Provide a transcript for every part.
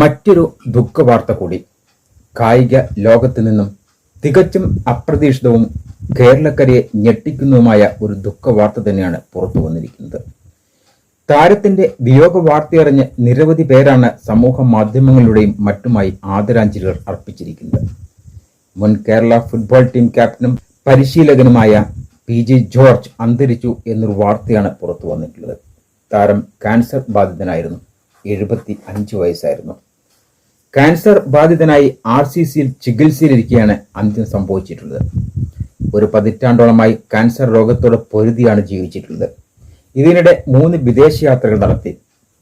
മറ്റൊരു ദുഃഖവാർത്ത കൂടി കായിക ലോകത്ത് നിന്നും തികച്ചും അപ്രതീക്ഷിതവും കേരളക്കരയെ ഞെട്ടിക്കുന്നതുമായ ഒരു ദുഃഖവാർത്ത തന്നെയാണ് പുറത്തു വന്നിരിക്കുന്നത്. താരത്തിന്റെ വിയോഗ വാർത്തയറിഞ്ഞ് നിരവധി പേരാണ് സമൂഹ മാധ്യമങ്ങളിലൂടെയും മറ്റുമായി ആദരാഞ്ജലികൾ അർപ്പിച്ചിരിക്കുന്നത്. മുൻ കേരള ഫുട്ബോൾ ടീം ക്യാപ്റ്റനും പരിശീലകനുമായ പി ജെ ജോർജ് അന്തരിച്ചു എന്നൊരു വാർത്തയാണ് പുറത്തു വന്നിട്ടുള്ളത്. താരം കാൻസർ ബാധിതനായിരുന്നു. എഴുപത്തി അഞ്ച് വയസ്സായിരുന്നു. ക്യാൻസർ ബാധിതനായി ആർ സി സിയിൽ ചികിത്സയിലിരിക്കെയാണ് അന്ത്യം സംഭവിച്ചിട്ടുള്ളത്. ഒരു പതിറ്റാണ്ടോളമായി ക്യാൻസർ രോഗത്തോട് പൊരുതിയാണ് ജീവിച്ചിട്ടുള്ളത്. ഇതിനിടെ മൂന്ന് വിദേശ യാത്രകൾ നടത്തി.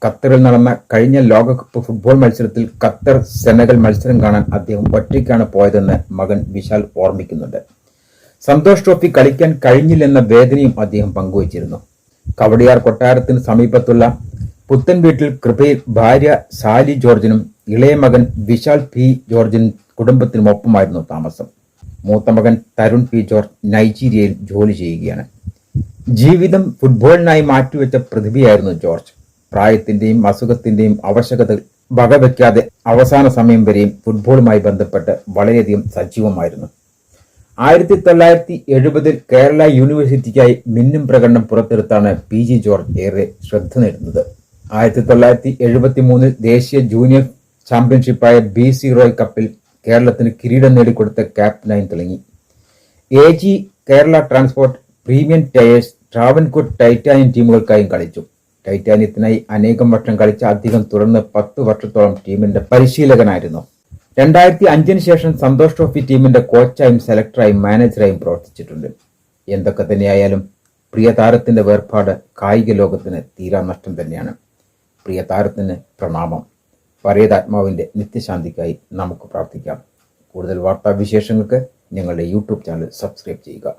ഖത്തറിൽ നടന്ന കഴിഞ്ഞ ലോകകപ്പ് ഫുട്ബോൾ മത്സരത്തിൽ ഖത്തർ സെനഗൽ മത്സരം കാണാൻ അദ്ദേഹം ഒറ്റയ്ക്കാണ് പോയതെന്ന് മകൻ വിശാൽ ഓർമ്മിക്കുന്നുണ്ട്. സന്തോഷ് ട്രോഫി കളിക്കാൻ കഴിഞ്ഞില്ലെന്ന വേദനയും അദ്ദേഹം പങ്കുവച്ചിരുന്നു. കവടിയാർ കൊട്ടാരത്തിന് സമീപത്തുള്ള പുത്തൻ വീട്ടിൽ കൃപയിൽ ഭാര്യ സാലി ജോർജിനും ഇളയ മകൻ വിശാൽ പി ജോർജിനും കുടുംബത്തിനുമൊപ്പമായിരുന്നു താമസം. മൂത്ത മകൻ തരുൺ പി ജോർജ് നൈജീരിയയിൽ ജോലി ചെയ്യുകയാണ്. ജീവിതം ഫുട്ബോളിനായി മാറ്റിവെച്ച പ്രതിഭയായിരുന്നു ജോർജ്. പ്രായത്തിന്റെയും അസുഖത്തിന്റെയും ആവശ്യകതകൾ വകവെക്കാതെ അവസാന സമയം വരെയും ഫുട്ബോളുമായി ബന്ധപ്പെട്ട് വളരെയധികം സജീവമായിരുന്നു. ആയിരത്തി തൊള്ളായിരത്തി എഴുപതിൽ കേരള യൂണിവേഴ്സിറ്റിക്കായി മിന്നും പ്രകടനം പുറത്തെടുത്താണ് പി ജി ജോർജ് ഏറെ ശ്രദ്ധ നേടുന്നത്. ആയിരത്തി തൊള്ളായിരത്തി എഴുപത്തി മൂന്നിൽ ദേശീയ ജൂനിയർ ചാമ്പ്യൻഷിപ്പായ ബി സി റോയ് കപ്പിൽ കേരളത്തിന് കിരീടം നേടിക്കൊടുത്ത ക്യാപ്റ്റനായി തിളങ്ങി. A G Kerala transport premium tyres Travancore titanium ടീമുകൾക്കായും കളിച്ചു. ടൈറ്റാനിയത്തിനായി അനേകം വർഷം കളിച്ച അദ്ദേഹം തുടർന്ന് പത്ത് വർഷത്തോളം ടീമിന്റെ പരിശീലകനായിരുന്നു. രണ്ടായിരത്തി അഞ്ചിന് ശേഷം സന്തോഷ് ട്രോഫി ടീമിന്റെ കോച്ചായും സെലക്ടറായും മാനേജറായും പ്രവർത്തിച്ചിട്ടുണ്ട്. എന്തൊക്കെ തന്നെയായാലും പ്രിയ താരത്തിന്റെ വേർപാട് കായിക ലോകത്തിന് തീരാ നഷ്ടം തന്നെയാണ്. പ്രിയ താരത്തിന് പ്രണാമം. പരേതാത്മാവിന്റെ നിത്യശാന്തിക്കായി നമുക്ക് പ്രാർത്ഥിക്കാം. കൂടുതൽ വാർത്താവിശേഷങ്ങൾക്ക് ഞങ്ങളുടെ യൂട്യൂബ് ചാനൽ സബ്സ്ക്രൈബ് ചെയ്യുക.